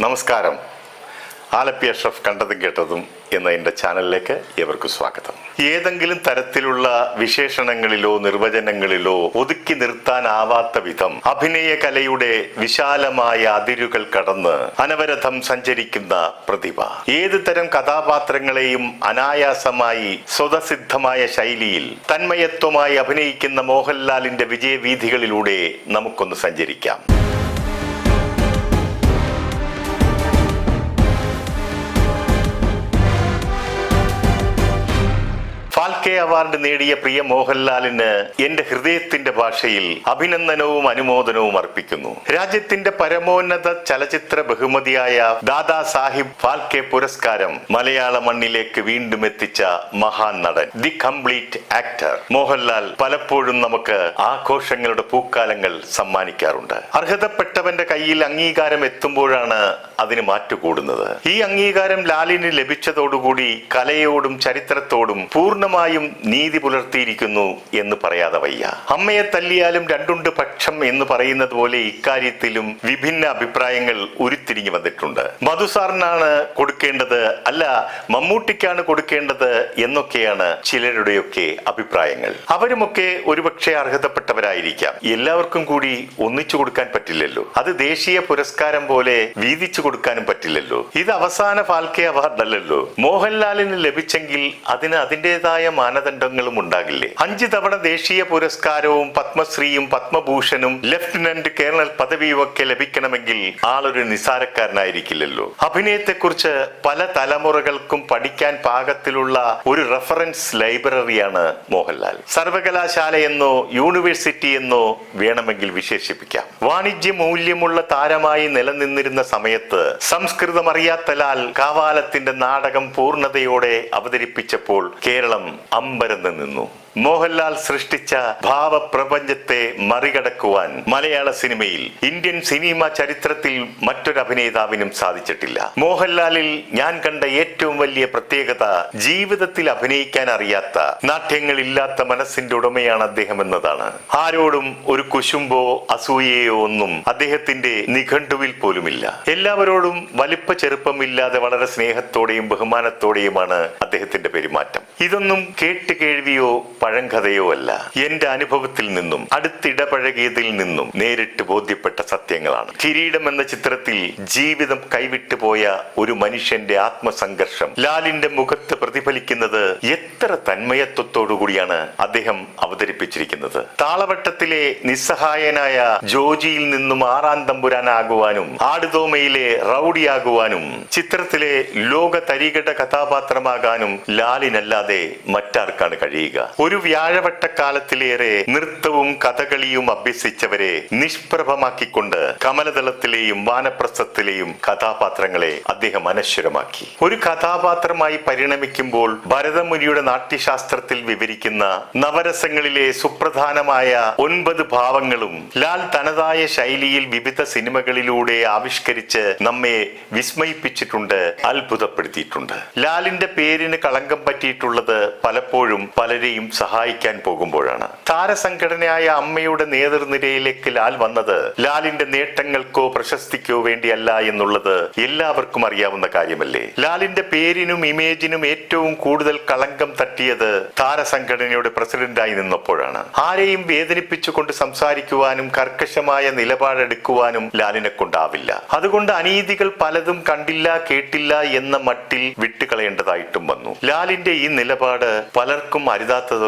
നമസ്കാരം. ആലപ്പി അഷ്റഫ് കണ്ടതും കേട്ടതും എന്ന എന്റെ ചാനലിലേക്ക് ഏവർക്കും സ്വാഗതം. ഏതെങ്കിലും തരത്തിലുള്ള വിശേഷണങ്ങളിലോ നിർവചനങ്ങളിലോ ഒതുക്കി നിർത്താനാവാത്ത വിധം അഭിനയ കലയുടെ വിശാലമായ അതിരുകൾ കടന്ന് അനവരതം സഞ്ചരിക്കുന്ന പ്രതിഭ. ഏത് തരം കഥാപാത്രങ്ങളെയും അനായാസമായി സ്വതസിദ്ധമായ ശൈലിയിൽ തന്മയത്വമായി അഭിനയിക്കുന്ന മോഹൻലാലിന്റെ വിജയവീഥികളിലൂടെ നമുക്കൊന്ന് സഞ്ചരിക്കാം. ഫാൽക്കെ അവാർഡ് നേടിയ പ്രിയ മോഹൻലാലിന് എന്റെ ഹൃദയത്തിന്റെ ഭാഷയിൽ അഭിനന്ദനവും അനുമോദനവും അർപ്പിക്കുന്നു. രാജ്യത്തിന്റെ പരമോന്നത ചലച്ചിത്ര ബഹുമതിയായ ദാദാ സാഹിബ് ഫാൽക്കെ പുരസ്കാരം മലയാള മണ്ണിലേക്ക് വീണ്ടും എത്തിച്ച മഹാൻ നടൻ ദി കംപ്ലീറ്റ് ആക്ടർ മോഹൻലാൽ പലപ്പോഴും നമുക്ക് ആഘോഷങ്ങളുടെ പൂക്കാലങ്ങൾ സമ്മാനിക്കാറുണ്ട്. അർഹതപ്പെട്ടവന്റെ കയ്യിൽ അംഗീകാരം എത്തുമ്പോഴാണ് അതിന് മാറ്റുകൂടുന്നത്. ഈ അംഗീകാരം ലാലിന് ലഭിച്ചതോടുകൂടി കലയോടും ചരിത്രത്തോടും പൂർണമായും നീതി പുലർത്തിയിരിക്കുന്നു എന്ന് പറയാതെ വയ്യ. അമ്മയെ തല്ലിയാലും രണ്ടുണ്ട് പക്ഷം എന്ന് പറയുന്നത് പോലെ ഇക്കാര്യത്തിലും വിഭിന്ന അഭിപ്രായങ്ങൾ ഉരുത്തിരിഞ്ഞു വന്നിട്ടുണ്ട്. മധുസാറിനാണ് കൊടുക്കേണ്ടത് അല്ല മമ്മൂട്ടിക്കാണ് കൊടുക്കേണ്ടത് എന്നൊക്കെയാണ് ചിലരുടെയൊക്കെ അഭിപ്രായങ്ങൾ. അവരുമൊക്കെ ഒരുപക്ഷെ അർഹതപ്പെട്ടവരായിരിക്കാം. എല്ലാവർക്കും കൂടി ഒന്നിച്ചു കൊടുക്കാൻ പറ്റില്ലല്ലോ. അത് ദേശീയ പുരസ്കാരം പോലെ വീതിച്ചു കൊടുക്കാനും പറ്റില്ലല്ലോ. ഇത് അവസാന ഫാൽക്കെ അവാർഡ് അല്ലല്ലോ മോഹൻലാലിന് ലഭിച്ചെങ്കിൽ അതിന് അതിന്റെതായ മാനദണ്ഡങ്ങളും ഉണ്ടാകില്ലേ? അഞ്ച് തവണ ദേശീയ പുരസ്കാരവും പത്മശ്രീയും പത്മഭൂഷണും ലഫ്റ്റനന്റ് കേണൽ പദവിയും ഒക്കെ ലഭിക്കണമെങ്കിൽ ആളൊരു നിസാരക്കാരനായിരിക്കില്ലല്ലോ. അഭിനയത്തെക്കുറിച്ച് പല തലമുറകൾക്കും പഠിക്കാൻ പാകത്തിലുള്ള ഒരു റഫറൻസ് ലൈബ്രറിയാണ് മോഹൻലാൽ. സർവകലാശാല എന്നോ യൂണിവേഴ്സിറ്റി എന്നോ വേണമെങ്കിൽ വിശേഷിപ്പിക്കാം. വാണിജ്യ മൂല്യമുള്ള താരമായി നിലനിന്നിരുന്ന സമയത്ത് സംസ്കൃതം അറിയാത്ത ലാൽ കാവാലത്തിന്റെ നാടകം പൂർണതയോടെ അവതരിപ്പിച്ചപ്പോൾ കേരളം അമ്പരന്ന് നിന്നു. മോഹൻലാൽ സൃഷ്ടിച്ച ഭാവപ്രപഞ്ചത്തെ മറികടക്കുവാൻ മലയാള സിനിമയിൽ ഇന്ത്യൻ സിനിമ ചരിത്രത്തിൽ മറ്റൊരു അഭിനേതാവിനും സാധിച്ചിട്ടില്ല. മോഹൻലാലിൽ ഞാൻ കണ്ട ഏറ്റവും വലിയ പ്രത്യേകത ജീവിതത്തിൽ അഭിനയിക്കാൻ അറിയാത്ത നാട്യങ്ങളില്ലാത്ത മനസ്സിന്റെ ഉടമയാണ് അദ്ദേഹം എന്നതാണ്. ആരോടും ഒരു കുശുമ്പോ അസൂയയോ ഒന്നും അദ്ദേഹത്തിന്റെ നിഘണ്ടുവിൽ പോലുമില്ല. എല്ലാവരോടും വലിപ്പ ചെറുപ്പമില്ലാതെ വളരെ സ്നേഹത്തോടെയും ബഹുമാനത്തോടെയുമാണ് അദ്ദേഹത്തിന്റെ പെരുമാറ്റം. ഇതൊന്നും കേട്ട് കേൾവിയോ പഴങ്കഥയോ അല്ല എന്റെ അനുഭവത്തിൽ നിന്നും അടുത്തിടപഴകിയതിൽ നിന്നും നേരിട്ട് ബോധ്യപ്പെട്ട സത്യങ്ങളാണ്. കിരീടം എന്ന ചിത്രത്തിൽ ജീവിതം കൈവിട്ടു പോയ ഒരു മനുഷ്യന്റെ ആത്മസംഘർഷം. ലാലിന്റെ മുഖത്ത് പ്രതിഫലിക്കുന്നത് എത്ര തന്മയത്വത്തോടുകൂടിയാണ് അദ്ദേഹം അവതരിപ്പിച്ചിരിക്കുന്നത്. താളവട്ടത്തിലെ നിസ്സഹായനായ ജോജിയിൽ നിന്നും ആറാം തമ്പുരാനാകുവാനും ആടുതോമയിലെ റൗഡിയാകുവാനും ചിത്രത്തിലെ ലോക തരികട കഥാപാത്രമാകാനും ലാലിനല്ലാതെ മറ്റാർക്കാണ് കഴിയുക. ഒരു വ്യാഴവട്ടക്കാലത്തിലേറെ നൃത്തവും കഥകളിയും അഭ്യസിച്ചവരെ നിഷ്പ്രഭമാക്കിക്കൊണ്ട് കമലദളത്തിലെയും വാനപ്രസ്ഥത്തിലെയും കഥാപാത്രങ്ങളെ അദ്ദേഹം അനശ്വരമാക്കി. ഒരു കഥാപാത്രമായി പരിണമിക്കുമ്പോൾ ഭരതമുനിയുടെ നാട്യശാസ്ത്രത്തിൽ വിവരിക്കുന്ന നവരസങ്ങളിലെ സുപ്രധാനമായ ഒൻപത് ഭാവങ്ങളും ലാൽ തനതായ ശൈലിയിൽ വിവിധ സിനിമകളിലൂടെ ആവിഷ്കരിച്ച് നമ്മെ വിസ്മയിപ്പിച്ചിട്ടുണ്ട് അത്ഭുതപ്പെടുത്തിയിട്ടുണ്ട്. ലാലിന്റെ പേരിന് കളങ്കം പറ്റിയിട്ടുള്ളത് പലപ്പോഴും പലരെയും സഹായിക്കാൻ പോകുമ്പോഴാണ്. താരസംഘടനയായ അമ്മയുടെ നേതൃനിരയിലേക്ക് ലാൽ വന്നത് ലാലിന്റെ നേട്ടങ്ങൾക്കോ പ്രശസ്തിക്കോ വേണ്ടിയല്ല എന്നുള്ളത് എല്ലാവർക്കും അറിയാവുന്ന കാര്യമല്ലേ? ലാലിന്റെ പേരിനും ഇമേജിനും ഏറ്റവും കൂടുതൽ കളങ്കം തട്ടിയത് താരസംഘടനയുടെ പ്രസിഡന്റായി നിന്നപ്പോഴാണ്. ആരെയും വേദനിപ്പിച്ചുകൊണ്ട് സംസാരിക്കുവാനും കർക്കശമായ നിലപാടെടുക്കുവാനും ലാലിനെ കൊണ്ടാവില്ല. അതുകൊണ്ട് അനീതികൾ പലതും കണ്ടില്ല കേട്ടില്ല എന്ന മട്ടിൽ വിട്ടുകളയേണ്ടതായിട്ടും വന്നു. ലാലിന്റെ ഈ നിലപാട് പലർക്കും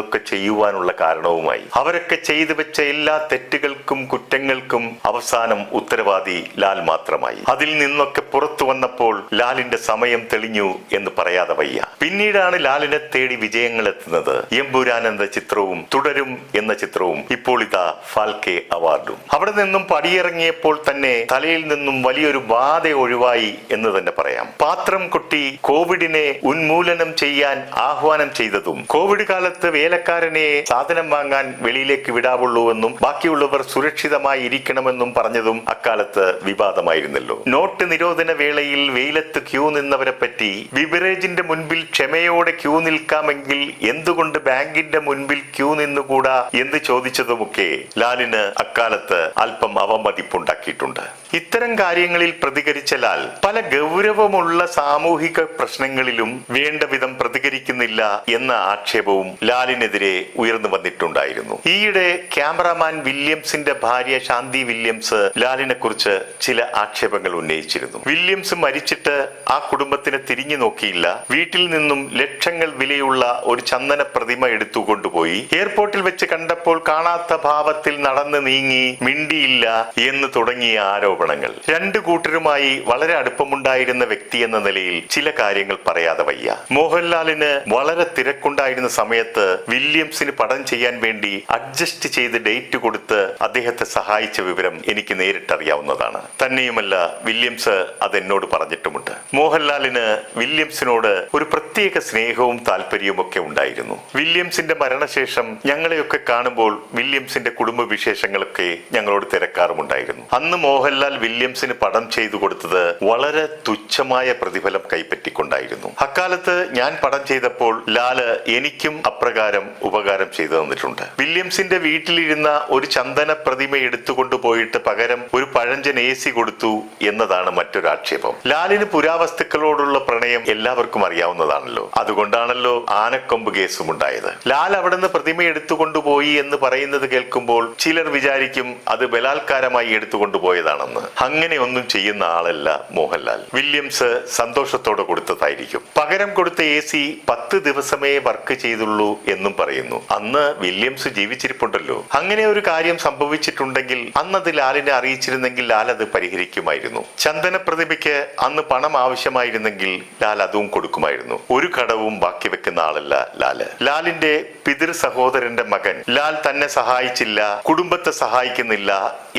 ചെയ്യുവാനുള്ള കാരണവുമായി. അവരൊക്കെ ചെയ്തു വെച്ച എല്ലാ തെറ്റുകൾക്കും കുറ്റങ്ങൾക്കും അവസാനം ഉത്തരവാദി ലാൽ മാത്രമായി. അതിൽ നിന്നൊക്കെ പുറത്തു വന്നപ്പോൾ ലാലിന്റെ സമയം തെളിഞ്ഞു എന്ന് പറയാതെ വയ്യ. പിന്നീടാണ് ലാലിനെ തേടി വിജയങ്ങൾ എത്തുന്നത്. എമ്പുരാൻ ചിത്രവും തുടരും എന്ന ചിത്രവും ഇപ്പോൾ ഇതാ ഫാൽക്കെ അവാർഡും. അവിടെ നിന്നും പടിയിറങ്ങിയപ്പോൾ തന്നെ തലയിൽ നിന്നും വലിയൊരു ബാധ ഒഴിവായി എന്ന് തന്നെ പറയാം. പാത്രം കുട്ടി കോവിഡിനെ ഉന്മൂലനം ചെയ്യാൻ ആഹ്വാനം ചെയ്തതും കോവിഡ് കാലത്ത് വേലക്കാരനെ സാധനം വാങ്ങാൻ വെളിയിലേക്ക് വിടാവുള്ളൂ എന്നും ബാക്കിയുള്ളവർ സുരക്ഷിതമായി ഇരിക്കണമെന്നും പറഞ്ഞതും അക്കാലത്ത് വിവാദമായിരുന്നല്ലോ. നോട്ട് നിരോധന വേളയിൽ വെയിലത്ത് ക്യൂ നിന്നവരെ പറ്റി ബിവറേജിന്റെ മുൻപിൽ ക്ഷമയോടെ ക്യൂ നിൽക്കാമെങ്കിൽ എന്തുകൊണ്ട് ബാങ്കിന്റെ മുൻപിൽ ക്യൂ നിന്നുകൂടാ എന്ന് ചോദിച്ചതുമൊക്കെ ലാലിന് അക്കാലത്ത് അല്പം അവമതിപ്പുണ്ടാക്കിയിട്ടുണ്ട്. ഇത്തരം കാര്യങ്ങളിൽ പ്രതികരിച്ച ലാൽ പല ഗൗരവമുള്ള സാമൂഹിക പ്രശ്നങ്ങളിലും വേണ്ട വിധം പ്രതികരിക്കുന്നില്ല എന്ന ആക്ഷേപവും ലാലിനെതിരെ ഉയർന്നു വന്നിട്ടുണ്ടായിരുന്നു. ഈയിടെ ക്യാമറാമാൻ വില്യംസിന്റെ ഭാര്യ ശാന്തി വില്യംസ് ലാലിനെ കുറിച്ച് ചില ആക്ഷേപങ്ങൾ ഉന്നയിച്ചിരുന്നു. വില്യംസ് മരിച്ചിട്ട് ആ കുടുംബത്തിനെ തിരിഞ്ഞു നോക്കിയില്ല. വീട്ടിൽ നിന്നും ലക്ഷങ്ങൾ വിലയുള്ള ഒരു ചന്ദന പ്രതിമ എടുത്തുകൊണ്ടുപോയി. എയർപോർട്ടിൽ വെച്ച് കണ്ടപ്പോൾ കാണാത്ത ഭാവത്തിൽ നടന്നു നീങ്ങി മിണ്ടിയില്ല എന്ന് തുടങ്ങിയ ആരോപണങ്ങൾ. രണ്ടു കൂട്ടരുമായി വളരെ അടുപ്പമുണ്ടായിരുന്ന വ്യക്തി എന്ന നിലയിൽ ചില കാര്യങ്ങൾ പറയാതെ വയ്യ. മോഹൻലാലിന് വളരെ തിരക്കുണ്ടായിരുന്ന സമയത്ത് വില്യംസിന് പടം ചെയ്യാൻ വേണ്ടി അഡ്ജസ്റ്റ് ചെയ്ത് ഡേറ്റ് കൊടുത്ത് അദ്ദേഹത്തെ സഹായിച്ച വിവരം എനിക്ക് നേരിട്ടറിയാവുന്നതാണ്. തന്നെയുമല്ല വില്യംസ് അതെന്നോട് പറഞ്ഞിട്ടുമുണ്ട്. മോഹൻലാലിന് വില്യംസിനോട് ഒരു പ്രത്യേക സ്നേഹവും താല്പര്യവും ഒക്കെ ഉണ്ടായിരുന്നു. വില്യംസിന്റെ മരണശേഷം ഞങ്ങളെയൊക്കെ കാണുമ്പോൾ വില്യംസിന്റെ കുടുംബ വിശേഷങ്ങളൊക്കെ ഞങ്ങളോട് തിരക്കാറുമുണ്ടായിരുന്നു. അന്ന് മോഹൻലാൽ വില്യംസിന് പടം ചെയ്തു കൊടുത്തത് വളരെ തുച്ഛമായ പ്രതിഫലം കൈപ്പറ്റിക്കൊണ്ടായിരുന്നു. അക്കാലത്ത് ഞാൻ പടം ചെയ്തപ്പോൾ ലാൽ എനിക്കും അപ്രകാരം ഉപകാരം ചെയ്തു തന്നിട്ടുണ്ട്. വില്യംസിന്റെ വീട്ടിലിരുന്ന ഒരു ചന്ദന പ്രതിമ എടുത്തുകൊണ്ടു പോയിട്ട് പകരം ഒരു പഴഞ്ചൻ എ സി കൊടുത്തു എന്നതാണ് മറ്റൊരു ആക്ഷേപം. ലാലിന് പുരാവസ്തുക്കളോടുള്ള പ്രണയം എല്ലാവർക്കും അറിയാവുന്നതാണല്ലോ. അതുകൊണ്ടാണല്ലോ ആനക്കൊമ്പ് കേസും ഉണ്ടായത് ലാൽ അവിടുന്ന് പ്രതിമ എടുത്തുകൊണ്ടുപോയി എന്ന് പറയുന്നത് കേൾക്കുമ്പോൾ ചിലർ വിചാരിക്കും അത് ബലാത്കാരമായി എടുത്തുകൊണ്ടുപോയതാണെന്ന് അങ്ങനെ ഒന്നും ചെയ്യുന്ന ആളല്ല മോഹൻലാൽ. വില്യംസ് സന്തോഷത്തോടെ കൊടുത്തതായിരിക്കും. പകരം കൊടുത്ത എ സി പത്ത് ദിവസമേ വർക്ക് ചെയ്തുള്ളൂ എന്നും പറയുന്നു. അന്ന് വില്യംസ് ജീവിച്ചിരിപ്പുണ്ടല്ലോ. അങ്ങനെ ഒരു കാര്യം സംഭവിച്ചിട്ടുണ്ടെങ്കിൽ അന്നത് ലാലിനെ അറിയിച്ചിരുന്നെങ്കിൽ ലാൽ അത് പരിഹരിക്കുമായിരുന്നു. ചന്ദന പ്രതിമയ്ക്ക് അന്ന് പണം ആവശ്യമായിരുന്നെങ്കിൽ ലാൽ അതും കൊടുക്കുമായിരുന്നു. ഒരു കടവും ബാക്കി വെക്കുന്ന ആളല്ല ലാൽ. ലാലിന്റെ പിതൃ സഹോദരന്റെ മകൻ ലാൽ തന്നെ സഹായിച്ചില്ല കുടുംബത്തെ സഹായിക്കുന്നില്ല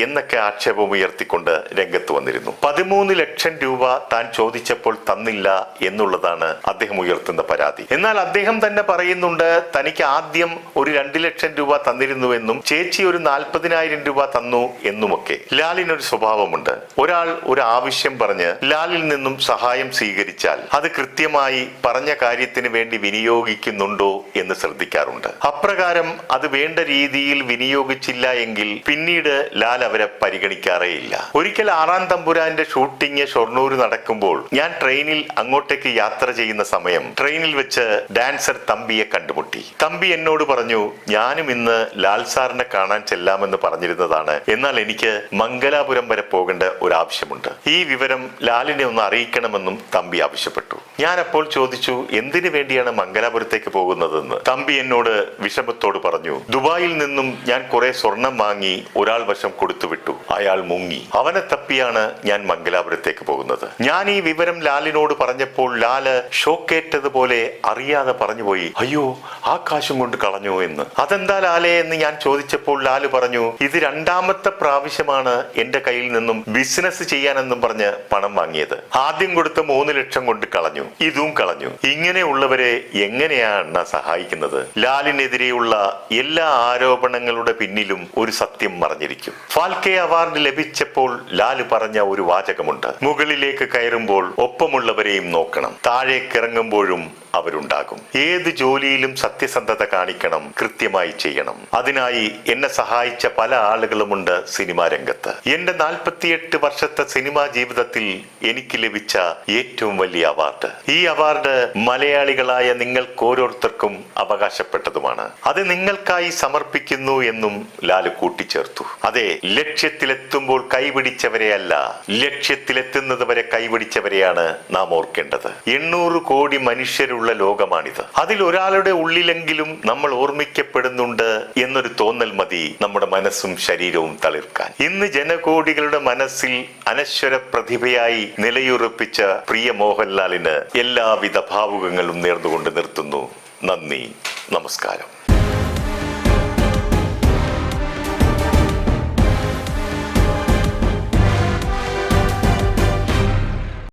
എന്നൊക്കെ ആക്ഷേപം ഉയർത്തിക്കൊണ്ട് രംഗത്ത് വന്നിരുന്നു. പതിമൂന്ന് ലക്ഷം രൂപ താൻ ചോദിച്ചപ്പോൾ തന്നില്ല എന്നുള്ളതാണ് അദ്ദേഹം ഉയർത്തുന്ന പരാതി. എന്നാൽ അദ്ദേഹം തന്നെ പറയുന്നുണ്ട് തനിക്ക് ആദ്യം ഒരു രണ്ട് ലക്ഷം രൂപ തന്നിരുന്നുവെന്നും ചേച്ചി ഒരു നാൽപ്പതിനായിരം രൂപ തന്നു എന്നുമൊക്കെ ലാലിന് ഒരു സ്വഭാവമുണ്ട്. ഒരാൾ ഒരു ആവശ്യം പറഞ്ഞ് ലാലിൽ നിന്നും സഹായം സ്വീകരിച്ചാൽ അത് കൃത്യമായി പറഞ്ഞ കാര്യത്തിന് വേണ്ടി വിനിയോഗിക്കുന്നുണ്ടോ എന്ന് ശ്രദ്ധിക്കാറുണ്ട്. അപ്രകാരം അത് വേണ്ട രീതിയിൽ വിനിയോഗിച്ചില്ല എങ്കിൽ പിന്നീട് ലാൽ അവരെ പരിഗണിക്കാറേയില്ല. ഒരിക്കൽ ആറാം തമ്പുരാന്റെ ഷൂട്ടിംഗ് ഷൊർണൂർ നടക്കുമ്പോൾ ഞാൻ ട്രെയിനിൽ അങ്ങോട്ടേക്ക് യാത്ര ചെയ്യുന്ന സമയം ട്രെയിനിൽ വെച്ച് ഡാൻസർ തമ്പിയെ കണ്ടുമുട്ടി. തമ്പി എന്നോട് പറഞ്ഞു ഞാനും ഇന്ന് ലാൽ സാറിനെ കാണാൻ ചെല്ലാമെന്ന് പറഞ്ഞിരുന്നതാണ്. എന്നാൽ എനിക്ക് മംഗലാപുരം വരെ പോകേണ്ട ഒരു ആവശ്യമുണ്ട് ഈ വിവരം ലാലിനെ ഒന്ന് അറിയിക്കണമെന്നും തമ്പി ആവശ്യപ്പെട്ടു. ഞാൻ അപ്പോൾ ചോദിച്ചു എന്തിനു വേണ്ടിയാണ് മംഗലാപുരത്തേക്ക് പോകുന്നതെന്ന്. തമ്പി എന്നോട് വിഷമത്തോട് പറഞ്ഞു ദുബായിൽ നിന്നും ഞാൻ കുറെ സ്വർണം വാങ്ങി ഒരാൾ വശം കൊടുത്തുവിട്ടു. അയാൾ മുങ്ങി. അവനെ തപ്പിയാണ് ഞാൻ മംഗലാപുരത്തേക്ക് പോകുന്നത്. ഞാൻ ഈ വിവരം ലാലിനോട് പറഞ്ഞപ്പോൾ ലാൽ ഷോക്കേറ്റതുപോലെ അറിയാതെ പറഞ്ഞുപോയി. അയ്യോ ആ കാശും കൊണ്ട് കളഞ്ഞു എന്ന്. അതെന്താ ലാലെ എന്ന് ഞാൻ ചോദിച്ചപ്പോൾ ലാൽ പറഞ്ഞു ഇത് രണ്ടാമത്തെ പ്രാവശ്യമാണ് എന്റെ കയ്യിൽ നിന്നും ബിസിനസ് ചെയ്യാനെന്നും പറഞ്ഞ് പണം വാങ്ങിയത്. ആദ്യം കൊടുത്ത മൂന്ന് ലക്ഷം കൊണ്ട് കളഞ്ഞു. ഇതും കളഞ്ഞു. ഇങ്ങനെയുള്ളവരെ എങ്ങനെയാണ് സഹായിക്കുന്നത്? ലാലിനെതിരെയുള്ള എല്ലാ ആരോപണങ്ങളുടെ പിന്നിലും ഒരു സത്യം മറഞ്ഞിരിക്കും. ഫാൽക്കെ അവാർഡ് ലഭിച്ചപ്പോൾ ലാൽ പറഞ്ഞ ഒരു വാചകമുണ്ട്. മുകളിലേക്ക് കയറുമ്പോൾ ഒപ്പമുള്ളവരെയും നോക്കണം. താഴേക്കിറങ്ങുമ്പോഴും അവരുണ്ടാകും. ഏത് ജോലിയിലും സത്യസന്ധത കാണിക്കണം കൃത്യമായി ചെയ്യണം. അതിനായി എന്നെ സഹായിച്ച പല ആളുകളുമുണ്ട് സിനിമാ രംഗത്ത്. എന്റെ നാൽപ്പത്തിയെട്ട് വർഷത്തെ സിനിമാ ജീവിതത്തിൽ എനിക്ക് ലഭിച്ച ഏറ്റവും വലിയ അവാർഡ്. ഈ അവാർഡ് മലയാളികളായ നിങ്ങൾക്ക് ഓരോരുത്തർക്കും അവകാശപ്പെട്ടതുമാണ്. അത് നിങ്ങൾക്കായി സമർപ്പിക്കുന്നു എന്നും ലാലു കൂട്ടിച്ചേർത്തു. അതെ ലക്ഷ്യത്തിലെത്തുമ്പോൾ കൈപിടിച്ചവരെയല്ല ലക്ഷ്യത്തിലെത്തുന്നത് വരെ കൈപിടിച്ചവരെയാണ് നാം ഓർക്കേണ്ടത്. എണ്ണൂറ് കോടി മനുഷ്യരുള്ള ലോകമാണിത്. അതിൽ ഒരാളുടെ ഉള്ളിലെങ്കിലും നമ്മൾ ഓർമ്മിക്കപ്പെടുന്നുണ്ട് എന്നൊരു തോന്നൽ മതി നമ്മുടെ മനസ്സും ശരീരവും തളിർക്കാൻ. ഇന്ന് ജനകോടികളുടെ മനസ്സിൽ അനശ്വര പ്രതിഭയായി നിലയുറപ്പിച്ച പ്രിയ മോഹൻലാലിന് എല്ലാവിധ ഭാവുകങ്ങളും നേർന്നുകൊണ്ട് നിർത്തുന്നു. നന്ദി. നമസ്കാരം.